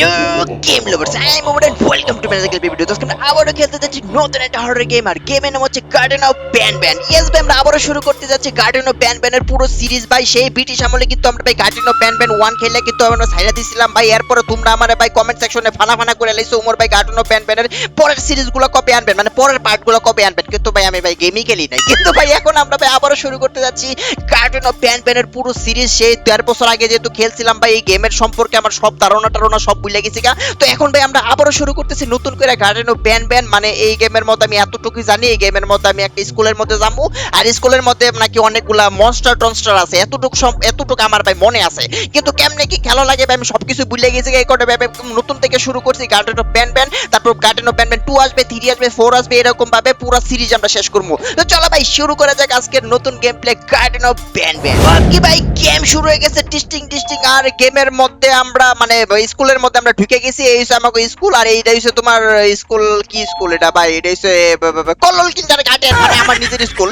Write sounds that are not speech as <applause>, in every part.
Hello game lovers I am over and welcome to magical video তো আজকে আমরা আবারও খেলতে যাচ্ছি নতুন একটা হরর গেম আর গেমের নাম হচ্ছে garden of Banban yes ভাই, আমরা আবারও শুরু করতে যাচ্ছি গার্ডেন অফ ব্যান ব্যানের পুরো সিরিজ ভাই, সেই ব্রিটিশ আমলে কিন্তু আমরা, ভাই garden of Banban one খেলে কিন্তু আমরা সাইডা দিছিলাম। ভাই এরপরে তোমরা আমার, ভাই কমেন্ট সেকশনে ফানা ফানা করে লাইছো, উমর ভাই গার্ডেন অফ ব্যান ব্যানের পরের সিরিজগুলো কবে আনবেন? মানে পরের পার্টগুলো কবে আনবেন? কিন্তু, ভাই, আমি, ভাই গেমই খেলি নাই। কিন্তু, ভাই, এখন আমরা, ভাই, আবারও শুরু করতে যাচ্ছি গার্ডেন অফ ব্যান ব্যানের পুরো সিরিজ সেই দেড় বছর আগে যেহেতু খেলছিলাম, ভাই, এই গেমের সম্পর্কে আমার সব ধারণা টারণা সব ভুলে গেছি গা। তো এখন ভাই আমরা আবারও শুরু করতেছি নতুন করে গার্ডেন অফ ব্যান ব্যান মানে এই গেমের মধ্যে আমি এতটুকুই জানি, এই গেমের মধ্যে আমি একটা স্কুলের মধ্যে যাব। আর স্কুলের মধ্যে নাকি অনেকগুলা মনস্টার টনস্টার আছে, এতটুকু সম- এতটুকু আমার ভাই মনে আছে। কিন্তু কেমনে কি খেলা লাগে ভাই, আমি সবকিছু ভুলে গেছি এই কটা ভাই নতুন থেকে শুরু করছি গার্ডেন অফ ব্যান ব্যান তারপর garden of Banban two আসবে থ্রি আসবে ফোর আসবে এরকম ভাবে পুরো সিরিজ আমরা শেষ করব। তো চলো ভাই, শুরু করা যাক আজকের নতুন game play garden of Banban কি ভাই গেম শুরু হয়ে গেছে, টিস্টিং টিস্টিং। আর গেমের মধ্যে আমরা মানে স্কুলের মধ্যে আমরা ঢুকে গেছি, এই হচ্ছে আমাকে স্কুল আর এইটা হচ্ছে তোমার স্কুল কি স্কুল এটা ভাই? এটা হচ্ছে কলল কিন্ডার গার্ডেন মানে আমার নিজের স্কুল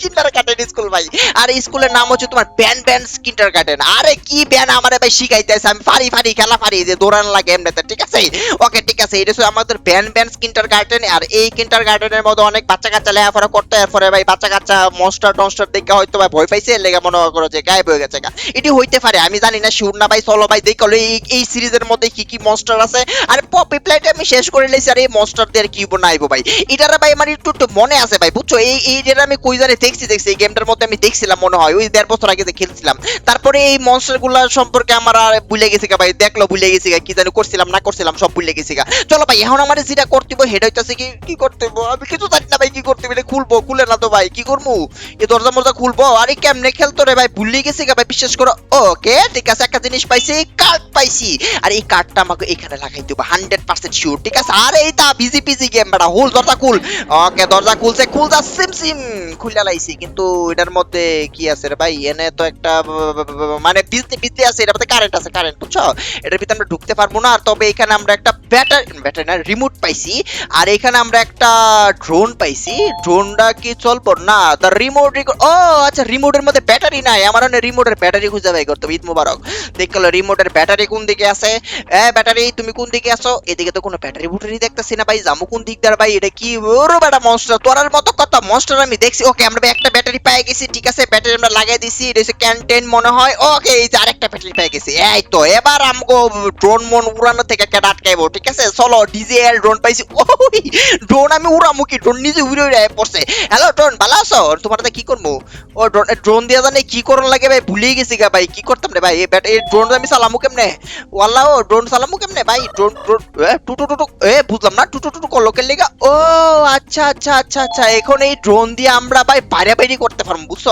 কিন্ডার গার্ডেন স্কুল ভাই। আর স্কুলের নাম হচ্ছে তোমার ব্যান ব্যান কিন্ডার গার্ডেন আরে, কি ব্যান আমারে ভাই শিখাইতেছে? আমি ফারি ফারি খেলা ফারি যে দৌড়ান লাগে এমনিতে, ঠিক আছে? ওকে ঠিক আছে, এটা হচ্ছে আমাদের ব্যান ব্যান কিন্ডার গার্ডেন আর এই কিন্ডার গার্ডেনের মধ্যে অনেক বাচ্চা কাচ্চা লেখাপড়া করতে এরপরে ভাই বাচ্চা কাচ্চা মনস্টার টনস্টার দেখে হয়তো ভাই ভয় পাইছে, লেগে মনে করো যে গায়েব হয়ে গেছে। এটি হইতে পারে, আমি জানি না, শিউর না ভাই, চলো ভাই, দেখো, এই এই সিরিজের মধ্যে কি কি মনস্টার আছে? আর পপি প্লেটে আমি শেষ করে লেছি আর এই মনস্টার দিয়ে আর কি বানাইবো ভাই? এটার ভাই আমার একটু একটু মনে আছে ভাই, বুঝছ? এই এই যেটা আমি কই জানি, দেখছি দেখছি, এই গেমটার মধ্যে আমি দেখছিলাম মনে হয়, ওই দেড় বছর আগে যে খেলছিলাম। তারপরে এই মনস্টারগুলা সম্পর্কে আমার আর ভুলে গেছি ভাই, দেখল, ভুলে গেছি কি জানি করছিলাম, না করছিলাম, সব ভুলে গেছি চলো ভাই, এখন আমার যেটা করতে সেটা হইতাছে কি কি করতে আমি কিছু জানি না ভাই, কি করতে খুলবো, খুলে না তো ভাই, কি করব এই দরজা মরজা খুলবো? আরে কেমনে খেলতো রে ভাই, ভুলে গেছি ভাই, বিশ্বাস করো। ওকে, ঠিক আছে, একটা জিনিস পাইছি কার্ড পাইছি। আর এই কার্ডটা আমাকে এখানে লাগাই দেবো হান্ড্রেড পার্সেন্ট শিওর ঠিক আছে? আর এই তা বিজি পিজি গেম বেটা হুল দরজা খুল। ওকে দরজা খুলছে খুল যা সিম সিম খুলে লাইছি, কিন্তু এটার মধ্যে কি আছে রে ভাই? এনে তো একটা মানে বিজলি বিজলি আছে, এটার মধ্যে কারেন্ট আছে কারেন্ট বুঝছ? এটার ভিতরে আমরা ঢুকতে পারব না, তবে এখানে আমরা একটা ব্যাটারি ব্যাটারি না রিমোট পাইছি। আর এখানে আমরা একটা ড্রোন পাইছি। ড্রোনটা কি চলবো? না দ্য রিমোট ও আচ্ছা রিমোটের মধ্যে ব্যাটারি নাই, আমার রিমোটের ব্যাটারি খুঁজে বাই করতে ঈদ মুবারক। দেখল রিমোটের ব্যাটারি কোন দিকে আছে? ব্যাটারি, তুমি কোন দিকে আছো? এদিকে তো কোনো ব্যাটারি বুটারি দেখতেছি না ভাই, জামু কোন দিক ভাই? এটা কি? বেটা মনস্টার তোরার মতো মনস্টার আমি দেখছি। ওকে, আমরা একটা ব্যাটারি পেয়ে গেছি, ঠিক আছে? ব্যাটারি আমরা লাগাই দিছি, এটা ক্যান্টেন মনে হয়। ওকে, এই যে আরেকটা ব্যাটারি পেয়ে গেছি। এই তো, এবার আমগো ড্রোন মন উড়ানো থেকে কেটে আটকাইবো, ঠিক আছে? চলো ডিজেএল ড্রোন পাইছি। ওই ড্রোন আমি উড়ামু কি ড্রোন নিজে উড়ে উড়ে পড়ছে। হ্যালো ড্রোন ভালো আছো? তোমার কি করব? ও ড্রোন ড্রোন দিয়ে জানে কি করন লাগে ভাই? ভুলেই গেছি গা ভাই, কি করতাম রে ভাই? এই ড্রোন আমি চালামু কেমনে? ওয়াল্লাহ ড্রোন চালামু কেমনে? ভাই ড্রোন ড্রোন এ, টুটু টুটু, এ, বুঝলাম না, টুটু টুটু করল কে লেগা। ও আচ্ছা আচ্ছা আচ্ছা আচ্ছা এখন এই ড্রোন দিয়ে আমরা, ভাই বাইরে করতে পারব, বুঝছ?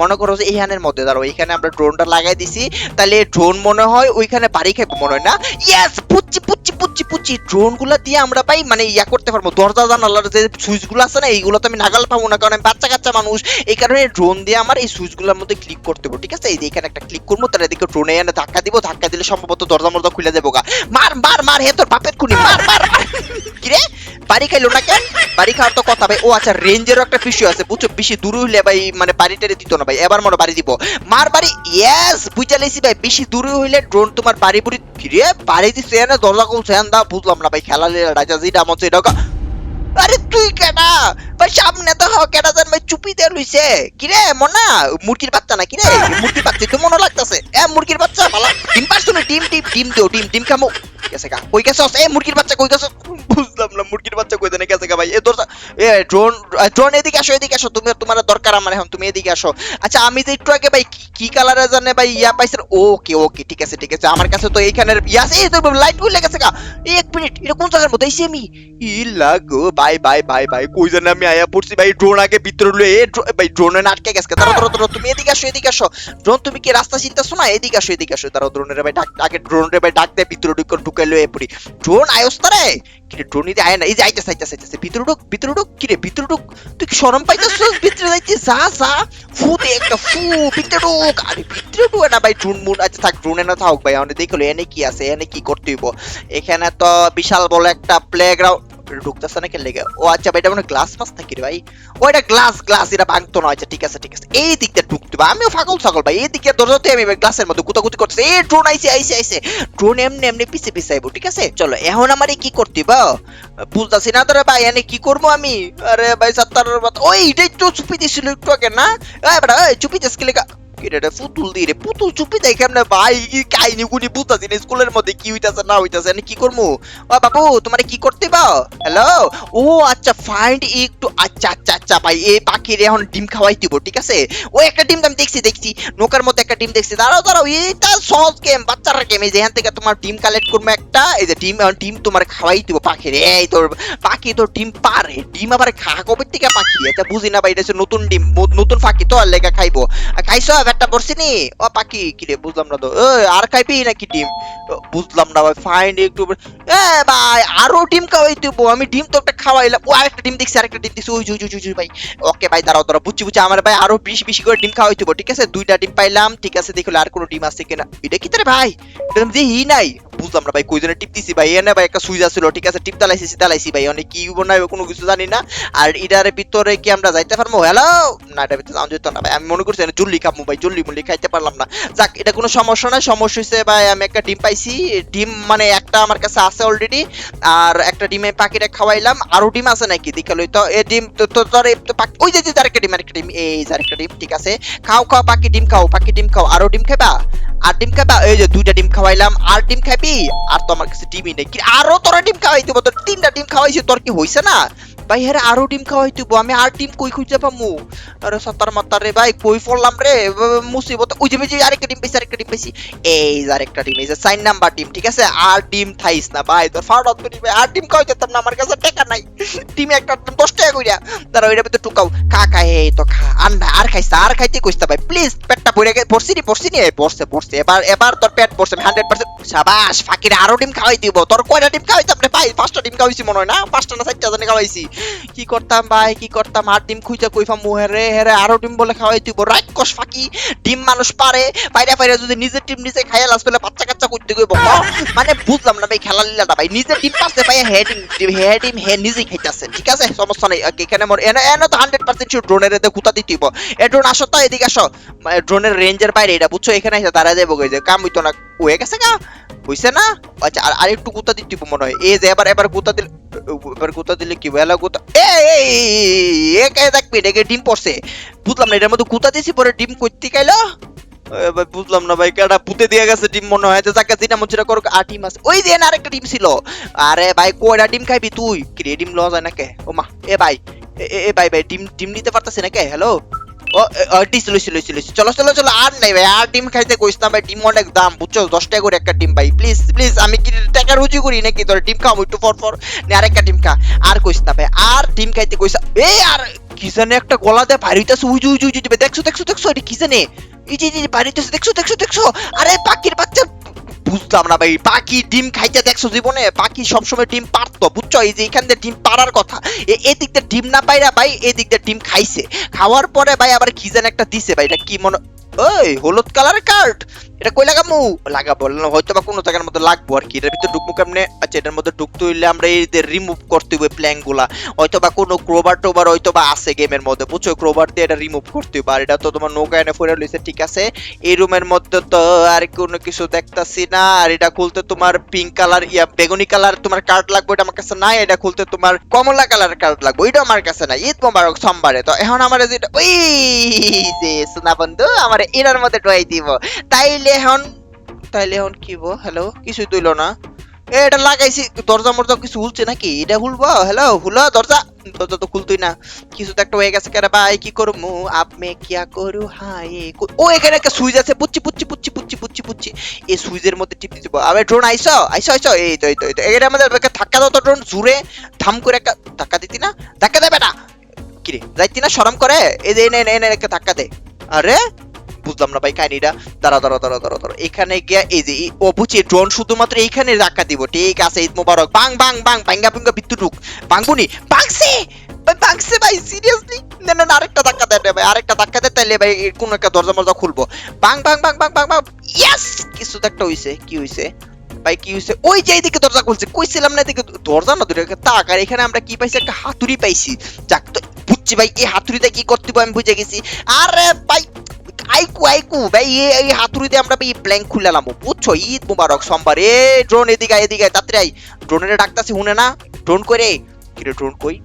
মনে করো যে এইখানের মধ্যে দাঁড়ো এইখানে আমরা ড্রোনটা লাগাই দিছি, তাহলে ড্রোন মনে হয় ওইখানে বাড়ি খাইবো মনে হয় না? ইয়েস পুচ্ছি পুচ্ছি পুচ্ছি পুচ্ছি ড্রোনগুলা দিয়ে আমরা, ভাই মানে ইয়া করতে পারব, দরজা, জানালার যে সুইচগুলো আছে না এইগুলো তো আমি নাগাল পাবো না, কারণ আমি বাচ্চা কাচ্চা মানুষ। এই কারণে ড্রোন দিয়ে আমার এই সুইচগুলোর মধ্যে ক্লিক করতে হবে, ঠিক আছে? এই যে এখানে একটা ক্লিক করব তার এদিকে ড্রোনে এনে ধাক্কা দিব, ধাক্কা দিলে সম্ভবত দরজা মরজা খুলে দেবো গা। মার মার মার, হে তোর বাপের খুনি। মার মার। কিরে? বাড়ি খাইলো না কেন? বাড়ি খাওয়ার তো কথা ভাই। ও আচ্ছা রেঞ্জেরও একটা ফিশু আছে। বুঝছ? বেশি দূর হইলে ভাই মানে বাড়ি টেরে দিত না ভাই। এবার মনে বাড়ি দিব। মার বাড়ি? ইয়েস বুঝা লেছি ভাই। বেশি দূরে হইলে ড্রোন তোমার বাড়ি বুড়ি ফিরে বাড়ি দিছে না দরজা খুলছে। দা বুঝলাম না ভাই। খেলা লেলা, রাজা জি সেটা কা- আরে তুই কেডা? ভাই, সামনে তো কেডা জান ভাই চুপি দিয়ে লইছে। কিরে মনা? মুরগির বাচ্চা না কিরে মুরগির বাচ্চা তো মনে লাগতাছে? এ, মুরগির বাচ্চা ভালো ডিম ডিম ডিম ডিম দিও, ডিম ডিম গা। কই এ, মুরগির বাচ্চা কই বুঝলাম না, মুরগির বাচ্চা কই দেনে গা ভাই। এ, দরজা এ ড্রোন ড্রোন এদিকে আসো এদিকে আসো। তুমি তোমার দরকার আমার এখন, তুমি এদিকে আসো। আচ্ছা আমি যে একটু আগে ভাই, কি- কালারে জানে ভাই, ইয়া পাইছেন? ওকে ওকে, ঠিক আছে ঠিক আছে। আমার কাছে তো এইখানের ইয়া তো লাইটগুলো গেছে গা। এক মিনিট এটা কোন জায়গার মধ্যে? আইছি আমি। ইলা গো বাই ভাই ভাই ভাই কই জানে আমি আয়া পড়ছি ভাই ড্রোন আগে ভিতরে লয়ে, এ ভাই ড্রোনে আটকে গেছে। তারা ধরো ধরো তুমি এদিকে আসো এদিকে আসো। ড্রোন তুমি কি রাস্তা চিন্তাছো না? এদিকে আসো এদিকে আসো। তারা ড্রোনের ভাই ডাক আগে ড্রোনের ভাই ডাক দেয় ভিতরে ঢুকে ঢুকে লয়ে পড়ি। ড্রোন আয়স তারে কিরে ড্রোন ইদি আয় না। এই যে আইতাছে আইতাছে আইতাছে। ভিতরে ঢুক ভিতরে ঢুক। কিরে, ভিতরে ঢুক। তুই কি শরম পাইতাছিস? ভিতরে যাইতে, যা যা। ফু দে একটা, ফু, ভিতরে ঢুক। আরে, ভিতরে ঢুক না ভাই ড্রোন মুন আচ্ছা থাক ড্রোনে না থাক ভাই, আমাদের দেখল এনে কি আছে, এনে কি করতে হইব? এখানে তো বিশাল বড় একটা প্লেগ্রাউন্ড ঢুকতেছে না কেন লেগে? ও আচ্ছা ভাই, এটা মনে গ্লাস মাছ নাকি রে ভাই? ও, এটা গ্লাস গ্লাস এটা ভাঙতো না আচ্ছা ঠিক আছে ঠিক আছে। এই দিক দিয়ে ঢুকতে হবে। আমিও ফাগল ছাগল ভাই, এই দিক দরজাতে আমি গ্লাসের মধ্যে গুতাগুতি করতেছে। এই ড্রোন আইছে আইছে আইছে। ড্রোন এমনি এমনি পিছে পিছে আইবো ঠিক আছে? চলো, এখন আমার কি করতে বা বুঝতেছি না তোরা ভাই, এনে কি করব আমি? আরে ভাই, সাত্তার ওই এটাই তো চুপি দিছিল একটু আগে, না? চুপি দিস কে এটা পুতুল চুপি ভাই কাহিনী গুনি না স্কুলের মধ্যে, কি হইতাছে, না হইতাছে, আমি কি করব ও বাবু, তোমার কি করতে হ্যালো ও আচ্ছা ফাইন্ড একটু আচ্ছা আচ্ছা আচ্ছা ভাই এই পাখির এখন ডিম খাওয়াই দিব, ঠিক আছে? ও একটা ডিম আমি দেখছি দেখছি, নৌকার মধ্যে একটা ডিম দেখছি, দাঁড়াও দাঁড়াও, এইটা সহজ গেম বাচ্চারা গেম এই যেখান থেকে তোমার ডিম কালেক্ট করব একটা, এই যে ডিম ডিম তোমার খাওয়াই দিব পাখির, এই তোর পাখি তো ডিম পারে, ডিম আবার খা, কবে থেকে পাখি, এটা বুঝি না ভাই, এটা নতুন ডিম, নতুন পাখি তো আর লেগা খাইবো খাইছো একটা পড়ছি নি? ও পাখি, কি রে, বুঝলাম না তো। ওই, আর খাইবি নাকি ডিম? বুঝলাম না ভাই ফাইন একটু এ ভাই, আরও ডিম খাওয়াই দিব। আমি ডিম তো একটা খাওয়াইলাম। ও, আরেকটা ডিম দেখছি আরেকটা ডিম দেখছি ওই জুই জুই জুই ভাই। ওকে ভাই, দাঁড়াও দাঁড়াও, বুঝছি বুঝছি। আমার ভাই আরও বেশি বেশি করে ডিম খাওয়াই দিব, ঠিক আছে? দুইটা ডিম পাইলাম, ঠিক আছে? দেখো আর কোনো ডিম আছে কিনা। এটা কি তারে ভাই? ডিম হি নাই। বুঝলাম না ভাই, কই জন্য টিপ দিছি ভাই? এনে ভাই, একটা সুইচ আছিল, ঠিক আছে? টিপ দালাইছি দালাইছি ভাই, অনেক কি বানাইবে কোনো কিছু জানি না। আর এটার ভিতরে কি আমরা যাইতে পারব? হ্যালো না, এটার ভিতরে যেত না ভাই, আমি মনে করছি জুল্লি খাব ভাই, জুল্লি মুল্লি খাইতে পারলাম না। যাক, এটা কোনো সমস্যা নাই, সমস্যা হয়েছে ভাই, আমি একটা ডিম পাইছি, ডিম মানে একটা আমার কাছে আছে অলরেডি আর একটা ডিমে পাখিটা খাওয়াইলাম, আরও ডিম আছে নাকি? দেখাল তো এই ডিম, তো তোর ওই যে আরেকটা ডিম আরেকটা ডিম, এই আরেকটা ডিম, ঠিক আছে। খাও খাও, পাখি ডিম খাও, পাখি ডিম খাও, আরও ডিম খাইবা? আর ডিম খাইবা এই যে দুইটা ডিম খাওয়াইলাম। আর ডিম খাবি? আর তো আমার কাছে ডিমই নেই। আরও তোরা ডিম খাওয়াই দিব? তোর তিনটা ডিম খাওয়াইছি, তোর কি হইছে না? ভাই হ্যাঁ আরও ডিম খাওয়াই দিব আমি আর ডিম কই খুঁজে পামু? আরে সত্তার মাত্তার রে ভাই, কই পড়লাম রে? মুসিবত। ওই যে আরেকটা ডিম পেয়েছি আরেকটা ডিম পেয়েছি এই যে, আরেকটা ডিম, এই যে সাইন নাম্বার ডিম, ঠিক আছে? আর ডিম থাইস না ভাই, তোর ফাড়ত তো ডিম আর ডিম খাওয়াই যেতাম না, আমার কাছে টাকা নাই। ডিম একটা দশ টাকা কইরা। তারা ওইটা ভিতরে টুকাও খা খা এই তো খা। আর না আর খাইছ আর খাইতে কইছ ভাই। প্লিজ পেটটা ভরে গে পড়ছি নি পড়ছি নি। পড়ছে পড়ছে এবার এবার তোর পেট পড়ছে হান্ড্রেড পার্সেন্ট সাবাস, ফাকিরে আরও ডিম খাওয়াই দিব। তোর কয়টা ডিম খাওয়াইতাম রে ভাই? পাঁচটা ডিম খাওয়াইছি মনে হয় না? পাঁচটা না চারটা জানি খাওয়াইছি। কি করতাম ভাই, কি করতাম? আর ডিম খুঁজে কইফা মুহেরে হেরে আরও ডিম বলে খাওয়াই দিব। রাক্ষস ফাঁকি, ডিম মানুষ পারে, বাইরে বাইরে যদি নিজের ডিম নিজে খাইয়া লাস পেলে বাচ্চা কাচ্চা করতে গইব মানে বুঝলাম না ভাই, খেলা লীলাটা ভাই। নিজের ডিম পাচ্ছে ভাই হেডিং হেডিম হে নিজেই খাইতেছে। ঠিক আছে? সমস্যা নাই। এখানে মোর এনে এনে তো হান্ড্রেড পার্সেন্ট শিওর ড্রোনের এতে কুতা দিতে হইব। এ ড্রোন আসো তো, এদিকে আসো। ড্রোনের রেঞ্জের বাইরে, এটা বুঝছ? এখানে এসে যাব কই যে, কাম হইতো না। হয়ে গেছে গা হইছে না? আচ্ছা আর আরেকটু কুতা দিতে মনে হয়। এই যে এবার এবার কুতা দিলে এবার কুতা দিলে কি বেলা এই, এই এ কে দেখবি এটাকে ডিম পড়ছে? বুঝলাম না এটার মধ্যে কুতা দিছি পরে ডিম করতে গেলো। এ ভাই বুঝলাম না ভাই কেডা পুঁতে দিয়ে গেছে ডিম মনে হয়। যাকে দিনা মনে করো আর ডিম আছে। ওই যে না আরেকটা ডিম ছিল। আরে ভাই কয়টা ডিম খাইবি তুই? কি ডিম লওয়া যায় না কে ও মা এ ভাই এ- এ এ ভাই ভাই ডিম ডিম নিতে পারতাছি না কে হ্যালো? ডিস লইছি লইছি লইছি চলো চলো চলো, আর নাই ভাই, আর ডিম খাইতে কইস না ভাই, ডিম অনেক দাম, বুঝছ? দশ টাকা করে একটা ডিম ভাই প্লিজ প্লিজ আমি কি টাকা রুজি করি নাকি? তোর ডিম খাও একটু ফর ফর নে, আরেকটা ডিম খা। আর কইস না ভাই, আর ডিম খাইতে কইস এই আর কি জানে একটা গলাতে ভারিতেছে উই উজু উজু উই, দেখছ দেখছ দেখছ, এটা কি জানে? এই যে, এই দেখছ দেখছ দেখছ। আরে, পাখির বাচ্চা বুঝলাম না ভাই। পাখি ডিম খাইতে দেখছ জীবনে? পাখি সবসময় ডিম পারতো, বুঝছ? এই যে এখান দিয়ে ডিম পারার কথা। এদিক দিয়ে ডিম না পাইরা ভাই এদিক দিয়ে ডিম খাইছে। খাওয়ার পরে ভাই আবার কি যেন একটা দিছে ভাই, এটা কি মনে ওই হলুদ কালারের কার্ড এটা কই লাগামু? লাগাবো হয়তো বা কোনো জায়গার মধ্যে লাগবো আর কি। এটার ভিতরে ঢুকবো কেমনে? আচ্ছা এটার মধ্যে ঢুকতে হইলে আমরা যে রিমুভ করতে হবে প্ল্যাঙ্কগুলা। হয়তো বা কোনো ক্রোবার টোবার হয়তো বা আছে গেমের মধ্যে, বুঝছ? ক্রোবার দিয়ে এটা রিমুভ করতে হবে আর এটা তো তোমার নৌকা এনে ফেরে লইছে, ঠিক আছে? এই রুমের মধ্যে তো আর কোনো কিছু দেখতাছি না। আর এটা খুলতে তোমার পিঙ্ক কালার ইয়া, বেগুনি কালার তোমার কার্ড লাগবে, এটা আমার কাছে নাই। এটা খুলতে তোমার কমলা কালার কার্ড লাগবে ওইটা আমার কাছে নাই। ঈদ মোবারক সোমবারে। তো এখন আমার যেটা ওই যে, সোনা বন্ধু, আমার এটার মধ্যে ঢোয়াই দিব। তাইলে এখন তাইলে এখন কি বো হ্যালো কিছু তুইলো না। এটা লাগাইছি। দরজা মরজা কিছু খুলছে নাকি? এটা খুলবো? হ্যালো খুলো দরজা। দরজা তো খুলতুই না। কিছু তো একটা হয়ে গেছে কেন ভাই, কি করব আপ মে কিয়া করু? হাই ও, এখানে একটা সুইচ আছে। পুচ্ছি পুচ্ছি পুচ্ছি পুচ্ছি পুচ্ছি পুচ্ছি। এই সুইচের মধ্যে টিপ দিতে আবে ড্রোন আইসো? আইসো আইসো? এই তো এই তো এই তো। এখানে আমাদের একটা ধাক্কা দাও তো ড্রোন জুড়ে ধাম করে একটা ধাক্কা দিতি না? ধাক্কা দেবে না কিরে, যাইতি না? শরম করে? এই যে এনে এনে একটা ধাক্কা দে। আরে? বুঝলাম না ভাই কাহিনীটা। দাঁড়া দাঁড়া দাঁড়া দাঁড়া দাঁড়া। এখানে গিয়া এই যে বুঝছি ড্রোন শুধুমাত্র এইখানে ধাক্কা দিব। ঠিক আছে, ঈদ মোবারক। বাং বাং বাং বাঙ্গা বুঙ্গা বিদ্যুৎ ঢুক। বাংবুনি, বাংছে! ভাই সিরিয়াসলি না না আরেকটা ধাক্কা ভাই, আরেকটা ধাক্কা তাইলে ভাই একটা দরজা মরজা খুলবো। বাং বাং বাং বাং বাং বাং কিছু তো একটা হইছে। কি হইছে? ভাই, কি হয়েছে ওই যে এইদিকে দরজা খুলছে, কইছিলাম না এদিকে দরজা না দুটো তাক, আর এখানে আমরা কি পাইছি? একটা হাতুড়ি পাইছি। যাক, তো বুঝছি ভাই, এই হাতুড়িতে কি করতে আমি বুঝে গেছি। আরে ভাই আইকু আইকু, ভাই এই- এই হাতুড়িতে আমরা ভাই ব্ল্যাঙ্ক খুললাম বুঝছ? ঈদ মুবারক, সোমবার। এ ড্রোন এদিকে এদিকে তাড়াতাড়ি আই ড্রোনের ডাকতাছি শুনে না? ড্রোন কই রে? কি রে ড্রোন কই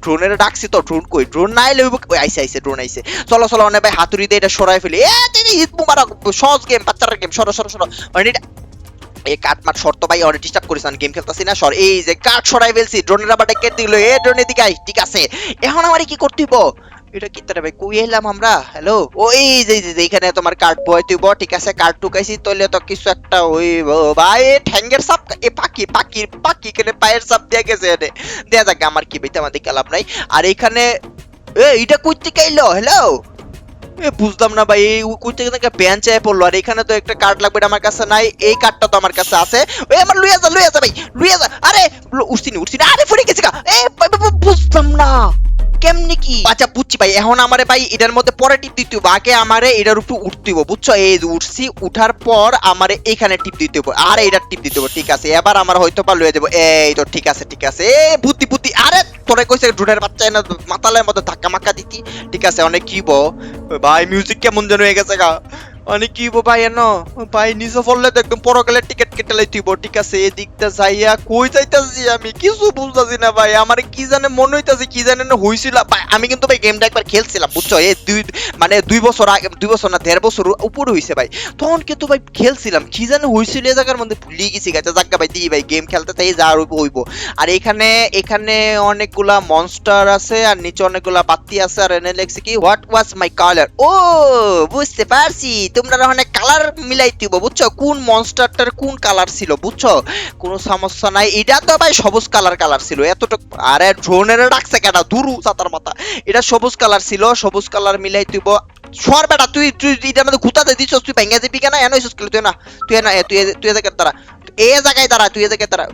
ড্রোনের ডাকছি তো ড্রোন কই? ড্রোন না এলে ওই, আইসে আইসে ড্রোন আইসে। চলো চলো অনেক ভাই হাতুড়ি দিয়ে এটা সরাই ফেলি। এ দিদি ঈদ মুবারক, সহজ গেম বাচ্চারা গেম সরো সরো সরো। মানে এই কাট মাট শর্ত ভাই, অনেক ডিস্টার্ব করিস গেম খেলতাছি না, সর। এই যে, কাট সরাই ফেলছি ড্রোনের আবার ডেকে দিল। এ ড্রোনের দিকে ঠিক আছে। এখন আমারে কি করতে হইব? এটা কি ভাই আমরা? হ্যালো ওই যে তোমার কার্ড বয় তুইব ঠিক আছে কার্ড টুকাইছি তো কিছু একটা ওই ভাই ঠ্যাঙ্গের সাপ এ পায়ের সাপ দিয়ে গেছে এনে। দেয়া যাক আমার কি আমাদের নাই। আর এ এটা হ্যালো এ না ভাই, এই কই থেকে পড়ল। আর এখানে তো একটা কার্ড লাগবে আমার কাছে নাই, এই কার্ডটা তো আমার কাছে আছে। ওই আমার লুইয়া যা লুইয়া যা ভাই, লুইয়া যা। আরে উঠছি নি, উঠছি না। আরে ফুরে গেছি গা। এ না। কেমনি কি? আচ্ছা বুঝছি ভাই, এখন আমারে ভাই এটার মধ্যে পরে টিপ দিতে হবে আগে আমারে এটার উপর উঠতে হবে বুঝছ? এই উঠছি, উঠার পর আমারে এখানে টিপ দিতে হবে আর এটার টিপ দিতে হবে ঠিক আছে। এবার আমার হয়তো বা লয়ে দেবো এই তো, ঠিক আছে ঠিক আছে। এ বুদ্ধি বুদ্ধি। আরে, তোরে কইছে ড্রোনের বাচ্চা না, মাতালের মধ্যে ধাক্কা মাক্কা দিতি। ঠিক আছে, অনেক কি ভাই মিউজিক কেমন যেন হয়ে গেছে গা। অনেক কি ভাই এনো? ভাই নিচে পড়লে তো একদম পরকালের টিকিট কেটে লাইতিব ঠিক আছে, এদিকটা যাইয়া কই যাইতাছি আমি? কিছু বুঝতাছি না ভাই। আমার কি জানে মনে হইতাছে, কি জানে না হইছিল। আমি কিন্তু ভাই গেমটা একবার খেলছিলাম, বুঝছ? এই দুই মানে দুই বছর আগে, দুই বছর না, দেড় বছর উপরে হইছে ভাই। তখন কিন্তু ভাই খেলছিলাম, কি জানে হইছিল এই জায়গার মধ্যে ভুলিয়ে গেছি গাছে জায়গা ভাই, দিই ভাই গেম খেলতে তাই যা হইব আর এখানে এখানে অনেকগুলা মনস্টার আছে, আর নিচে অনেকগুলা বাতি আছে, আর এনে লেখছে কি হোয়াট ওয়াজ মাই কালার ও, বুঝতে পারছি। তোমরা অনেক কালার মিলাই দিব, বুঝছ? কোন মনস্টারটার কোন কালার ছিল, বুঝছ? কোনো সমস্যা নাই। এটা তো ভাই সবুজ কালার কালার ছিল। এতটুকু আরে ড্রোনের ডাকছে কেন? দুরু চাতার মাথা। এটা সবুজ কালার ছিল, সবুজ কালার মিলাই দিব। সর বেটা তুই তুই এটার মধ্যে গুতাতে দিছস, তুই ভেঙে দিবি কেন? এনে হইছস তুই না তুই না তুই তুই এদিকে দাঁড়া। এ জায়গায় দাঁড়া, তুই এ জায়গায় দাঁড়া।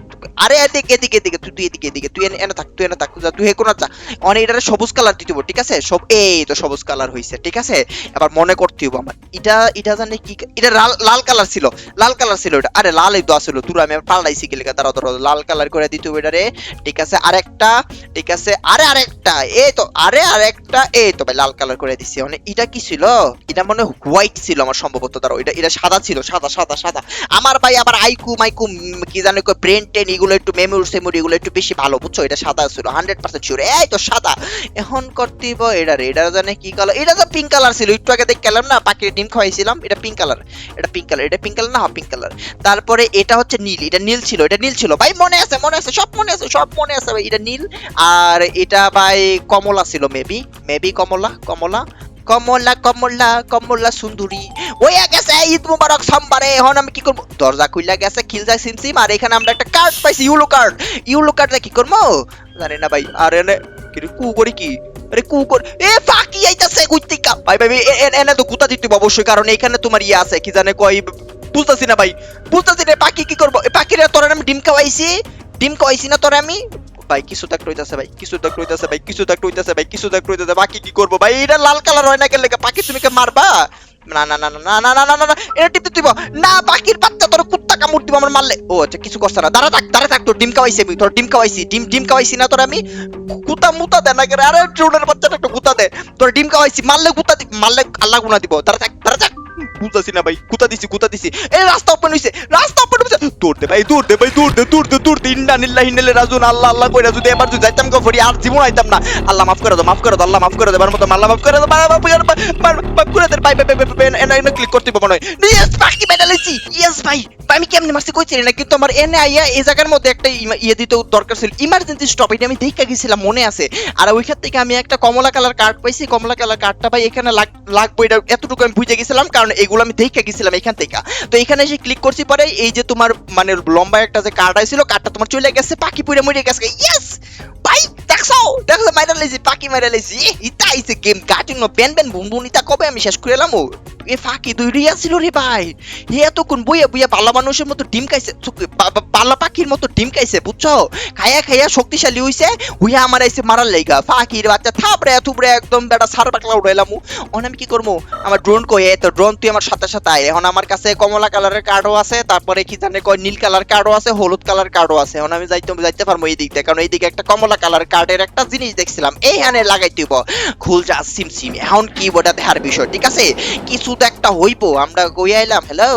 আরে এদিকে এদিকে এদিকে, তুই তুই এদিকে এদিকে, তুই এনে থাক, তুই এনে থাক তুই হে কোন যা। অনেক এটারে সবুজ কালার দিতে ঠিক আছে? সব, এই তো সবুজ কালার হইছে, ঠিক আছে? এবার মনে করতে হবে আমার। এটা এটা জানি কি এটা লাল লাল কালার ছিল, লাল কালার ছিল এটা আরে লাল এই তো আসলো তুই আমি পাল্টাইছি গেলে দাঁড়া দাঁড়া লাল কালার করে দিতে হবে এটারে। ঠিক আছে, আরেকটা, ঠিক আছে, আরে আরেকটা, এই তো, আরে আরেকটা, এই তো ভাই, লাল কালার করে দিছি। মানে এটা কি ছিল, এটা মনে হোয়াইট ছিল আমার সম্ভবত, দাঁড়াও, এটা এটা সাদা ছিল, সাদা সাদা সাদা। আমার ভাই আবার আইকু মাইকু কি জানো ব্রেন টেন এগুলো একটু মেমোরি সেমোরি, এগুলো একটু বেশি ভালো, বুঝছ? এটা সাদা ছিল হান্ড্রেড পার্সেন্ট শিওর এই তো সাদা। এখন করতে হইব এটা রে এটা জানে কি কালার এটা তো পিঙ্ক কালার ছিল, একটু আগে দেখ গেলাম না, পাখির ডিম খাওয়াইছিলাম, এটা পিঙ্ক কালার এটা পিঙ্ক কালার এটা পিঙ্ক কালার না পিঙ্ক কালার তারপরে এটা হচ্ছে নীল, এটা নীল ছিল, এটা নীল ছিল। ভাই, মনে আছে মনে আছে, সব মনে আছে, সব মনে আছে ভাই, এটা নীল। আর এটা ভাই কমলা ছিল মেবি মেবি কমলা কমলা। কমলা কমলা কমলা সুন্দরী। ওই গেছে ঈদ মুবারক সোমবারে, এখন আমি কি করব? দরজা খুইলা গেছে খিলজা সিমসিম আর এখানে আমরা একটা কার্ড পাইছি ইউলো কার্ড ইউলো কার্ডটা কি করব? জানি না ভাই, আর এনে, কি করি কি? আরে কু কর, এ ফাকি আইতাছে কুইতিকা। ভাই ভাই এনে তো গুতা দিতে অবশ্যই, কারণ এখানে তোমার ইয়ে আছে, কি জানে কই বুঝতাছি না ভাই। বুঝতাছি না পাখি কি করব? পাখিরা তোরা আমি ডিম খাওয়াইছি। ডিম খাওয়াইছি না তোরা আমি? ভাই কিছু দেখ রইতাছে ভাই কিছু দেখ রইতাছে ভাই কিছু দেখ রইতাছে ভাই কিছু দেখ রইতাছে বাকি কি করব ভাই এটা লাল কালার হয় না কেন লেগে পাখি তুমি কে মারবা না না না না না না না না না এটা টিপতে দিব না পাখির বাচ্চা তোর কুত্তা কামড় দিব আমার মারলে ও আচ্ছা কিছু করছ না দাঁড়া থাক দাঁড়া থাক তোর ডিম খাওয়াইছি আমি তোর ডিম খাওয়াইছি ডিম ডিম খাওয়াইছি না তোর আমি কুতা মুতা দে না আরে ড্রোনের বাচ্চাটা একটু গুতা দে তোর ডিম খাওয়াইছি মারলে গুতা দি মারলে আল্লাহ গুনা দিব দাঁড়া থাক দাঁড়া থাক বুঝতেছি না ভাই কুতা দিছি কুতা দিছি এই রাস্তা ওপেন হইছে রাস্তা ওপেন হইছে দৌড় দে ভাই দৌড় দে ভাই দৌড় দে দৌড় দে দৌড় দে ইন্না রাজুন আল্লাহ আল্লাহ কইরা যদি এবার যদি যাইতাম গফরি আর জীবন আইতাম না আল্লাহ মাফ করে দাও মাফ করে দাও আল্লাহ মাফ করে দাও এবার মতো আল্লাহ মাফ করে দাও মাফ করে দাও মাফ করে দাও ভাই ভাই ভাই ভাই এনা এনা ক্লিক করতে পারব না ইয়েস বাকি মেডালিছি ইয়েস ভাই আমি কেমনে মারছি কইছি না কিন্তু আমার এনে আইয়া এই জায়গার মধ্যে একটা ইয়ে দিতে দরকার ছিল। ইমার্জেন্সি স্টপ এটা আমি দেখা গেছিলাম মনে আছে। আর ওইখান থেকে আমি একটা কমলা কালার কার্ড পাইছি কমলা কালার কার্ডটা ভাই এখানে লাগ লাগবে এটা এতটুকু আমি বুঝে গেছিলাম কারণ এগুলো আমি দেখা গেছিলাম এখান থেকে। তো এখানে এসে ক্লিক করছি পরে এই যে তোমার মানে লম্বা একটা যে কার্ড আইছিল কার্ডটা তোমার চলে গেছে পাখি পুড়ে মরে গেছে। ইয়েস ভাই দেখছ? দেখছ মাইরা লাইছি পাখি মাইরা লাইছি। এ, ইতা আইছে game cutting no pen pen boom boom ইতা কবে আমি শেষ করে এলাম? ও এ ফাঁকি দুই রিয়া ছিল রে ভাই। হে এতক্ষণ বইয়া বইয়া পাল্লা মানুষের মতো ডিম খাইছে পাল্লা পাখির মতো ডিম খাইছে, বুঝছ? খাইয়া খাইয়া শক্তিশালী হইছে, হুইয়া আমার আইছে মারার লাইগা। ফাঁকির বাচ্চা, থাপড়ে, থুপড়ে, একদম বেটা সার পাকলা উড়াইলাম অন আমি কি করব? আমার ড্রোন কই? তো ড্রোন তুই আমার সাথে সাথে আয়। এখন আমার কাছে কমলা কালারের কার্ডও আছে, তারপরে কি জানে কয়, নীল কালার কার্ডও আছে, হলুদ কালার কার্ডও আছে। এখন আমি যাইতে যাইতে পারব এই দিক কারণ এইদিকে একটা কমলা কালার কার্ডের একটা জিনিস দেখছিলাম, এইখানে লাগাই দিব। খুল যা, সিম সিম। এখন কি ওটা দেখার বিষয়, ঠিক আছে? কিছু তো একটা হইবো। আমরা কই আইলাম? হ্যালো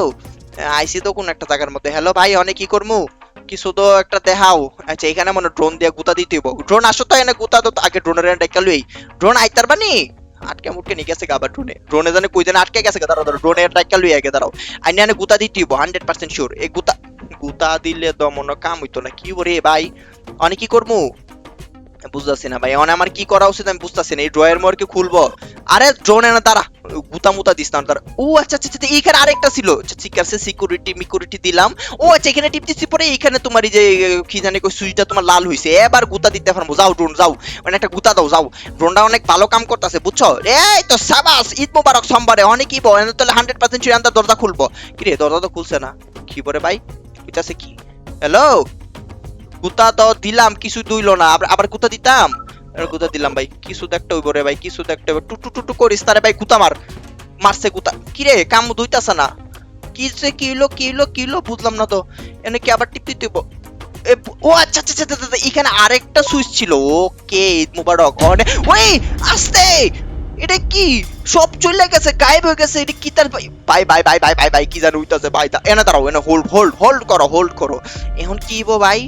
আইসি তো কোন একটা জায়গার মধ্যে। হ্যালো ভাই, অনেক কি করমু? কিছু তো একটা দেখাও। আচ্ছা এখানে মনে ড্রোন দিয়ে গুতা দিতে হইব। ড্রোন আসো তো এনে গুতা তো আগে ড্রোনের ডেকা লই। ড্রোন আইতার বানি আটকে মুটকে নিয়ে গেছে আবার ড্রোনে ড্রোনে জানে কই জানে আটকে গেছে দাঁড়াও দাঁড়াও ড্রোনের ডাইকা লই আগে, দাঁড়াও। আইনে এনে গুতা দিতে হইব হান্ড্রেড পার্সেন্ট শিওর এই গুতা গুতা দিলে তো মনে কাম হইতো না। কি রে ভাই? অনেক কি করমু? বুঝতেছি না ভাই। এখন আমার কি করা উচিত আমি বুঝতেছি না। এই ড্রয়ের মোর কি খুলবো। আরে ড্রোন এনে তারা গুতা মুতা দিস না তারা ও আচ্ছা আচ্ছা আচ্ছা এইখানে আরেকটা ছিল। আচ্ছা ঠিক আছে সিকিউরিটি মিকিউরিটি দিলাম। ও আচ্ছা এখানে টিপ দিচ্ছি পরে এইখানে তোমার এই যে, কি জানি কই সুইচটা তোমার লাল হইছে। এবার গুতা দিতে পারব। যাও ড্রোন যাও। মানে একটা গুতা দাও, যাও। ড্রোনটা অনেক ভালো কাম করতেছে, বুঝছ? এই তো সাবাস, ঈদ মোবারক সোমবারে। অনেক কি বল তাহলে হান্ড্রেড পার্সেন্ট শিওর দরজা খুলবো। কি রে দরজা তো খুলছে না। কি বলে ভাই? কইতাছে কি? হ্যালো গুতা তো দিলাম কিছু দুইলো না। আবার গুতা দিতাম? গুতা দিলাম ভাই কিছু দেখতে হইব রে ভাই কিছু দেখতে হইব। টু টু টু টু করিস তারে ভাই গুতা মার। মারছে কুতা। কি রে কাম দুইতাছে না? কি সে কি হইল কি হইল কি হইল বুঝলাম না তো। এনে কি আবার টিপ এ, ও আচ্ছা আচ্ছা আচ্ছা, আচ্ছা, আচ্ছা, এখানে আরেকটা সুইচ ছিল। ওকে ঈদ মুবারক অনে ওই আস্তে! এটা কি? সব চলে গেছে গায়েব হয়ে গেছে এটা কি তার ভাই? ভাই ভাই ভাই ভাই ভাই কি জানো উইতাছে ভাই এনে দাঁড়াও এনে হোল্ড হোল্ড হোল্ড করো হোল্ড করো। এখন কি ভাই?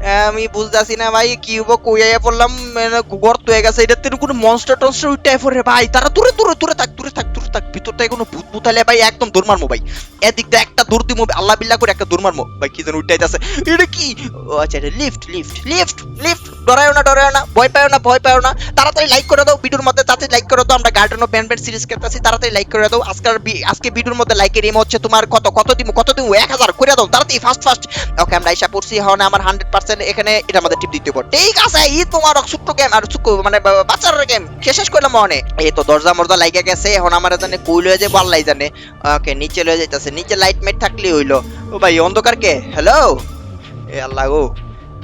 আমি বুঝতেছি না ভাই, কি হব কই আইয়া পড়লাম মানে গর্ত হয়ে গেছে। এটা তেন কোনো মনস্টার টনস্টার উঠে পড়ে ভাই। তারা দূরে দূরে দূরে থাক দূরে থাক দূরে থাক। ভিতরটায় কোনো ভূত ভূতালে ভাই, একদম দৌড় মারমো ভাই। এদিক দিয়ে একটা দৌড় দিমো, আল্লাহ বিল্লাহ করে একটা দৌড় মারমো। ভাই, কি যেন উঠে যাচ্ছে এটা কি? ও আচ্ছা এটা লিফট লিফট লিফট লিফট ডরায়ও না ডরায়ও না, ভয় পাও না, ভয় পাও না। তাড়াতাড়ি লাইক করে দাও ভিডিওর মধ্যে তাড়াতাড়ি লাইক করে দাও। আমরা গার্ডেন অফ ব্যান্ড সিরিজ করতেছি তাড়াতাড়ি লাইক করে দাও। আজকের আজকে ভিডিওর মধ্যে লাইকের এম হচ্ছে তোমার কত কত দিমু কত দিমু? এক হাজার করে দাও। তাড়াতাড়ি ফাস্ট ফাস্ট ওকে আমরা এসে পড়ছি হন আমার হান্ড্রেড পার্সেন্ট এখানে এটা আমাদের টিপ দিতে হবে ঠিক আছে, ঈদ তোমার ছোট্ট গেম আর মানে বাচ্চার গেম শেষ করলাম মনে। এই তো দরজা মরজা লাইগা গেছে, এখন আমার জানে কই লয়ে যাব জানে। ওকে, নিচে লয়ে যাইতাছে, নিচে লাইট মাইট থাকলে হইল। ও ভাই, অন্ধকার কে? হ্যালো এ আল্লাহ গো।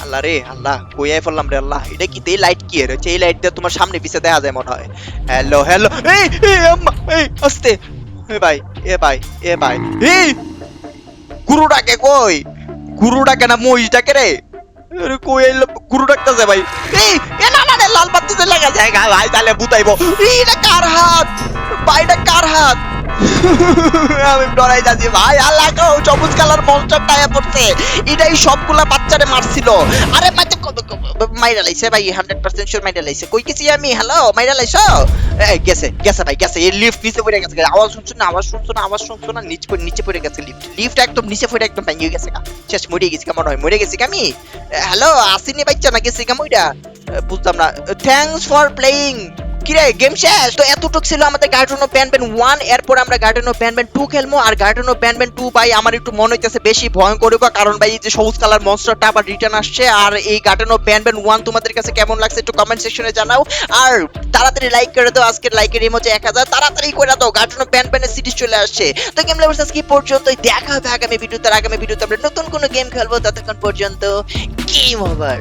আল্লাহ রে, আল্লাহ, কই আই পড়লাম রে আল্লাহ। এটা কি, এই লাইট কি হচ্ছে এই লাইট দিয়ে তোমার সামনে পিছে দেখা যায় মনে হয়। হ্যালো হ্যালো এই এই, আম্মা, এই, আস্তে। এ ভাই এ ভাই এ ভাই। এই গুরু ডাকে কই? গুরু ডাকে না মহিষ ডাকে রে? আইলো গুরু ডাকতেছে ভাই। এই, এ না না লাল বাতিতে লাগা জায়গা ভাই, তাহলে বুতাইবো। এই, এটা কার হাত? ভাই, এটা কার হাত? <laughs> আমি ডরাই যাচ্ছি, ভাই আল্লাহ গো সবুজ কালার মনস্টারটা আয়া পড়ছে। এটাই সবগুলা বাচ্চারে মারছিল। আরে, মাইতে মাইরা লাইছে ভাই হান্ড্রেড পার্সেন্ট শিওর মাইরা লাইছে। কই গেছি আমি? হ্যালো মাইরা লাইছো? গেছে গেছে ভাই, গেছে। এই লিফট নিচে পড়ে গেছে। আওয়াজ শুনছো না, আওয়াজ শুনছো না, আওয়াজ শুনছো না? নিচে পড়ে নিচে পড়ে গেছে লিফট লিফট একদম নিচে পড়ে একদম ভেঙে গেছে শেষ, মরে গেছি কেমন হয়। মরে গেছি আমি? হ্যালো আসিনি বাচ্চা, না গেছি কেমন বুঝলাম না। থ্যাঙ্কস ফর প্লেইং কিরে গেম শেষ? তো এতটুক ছিল আমাদের গার্ডেন অফ ব্যান্ড ওয়ান এরপর আমরা গার্ডেন অফ ব্যান্ড টু খেলব আর গার্ডেন অফ ব্যান্ড টু ভাই আমার একটু মনে হইতেছে বেশি ভয়ঙ্কর হইবো, কারণ ভাই এই যে সবুজ কালার মনস্টারটা আবার রিটার্ন আসছে আর এই গার্ডেন অফ ব্যান্ড ওয়ান তোমাদের কাছে কেমন লাগছে একটু কমেন্ট সেকশনে জানাও আর তাড়াতাড়ি লাইক করে দাও আজকের লাইকের এম হচ্ছে এক হাজার তাড়াতাড়ি করে দাও গার্ডেন অফ ব্যান্ড ব্যান্ডের সিরিজ চলে আসছে। তো গেম লাভার্স আজকে এই পর্যন্তই দেখা হবে আগামী ভিডিওতে আগামী ভিডিওতে আমরা নতুন কোনো গেম খেলব ততক্ষণ পর্যন্ত গেম ওভার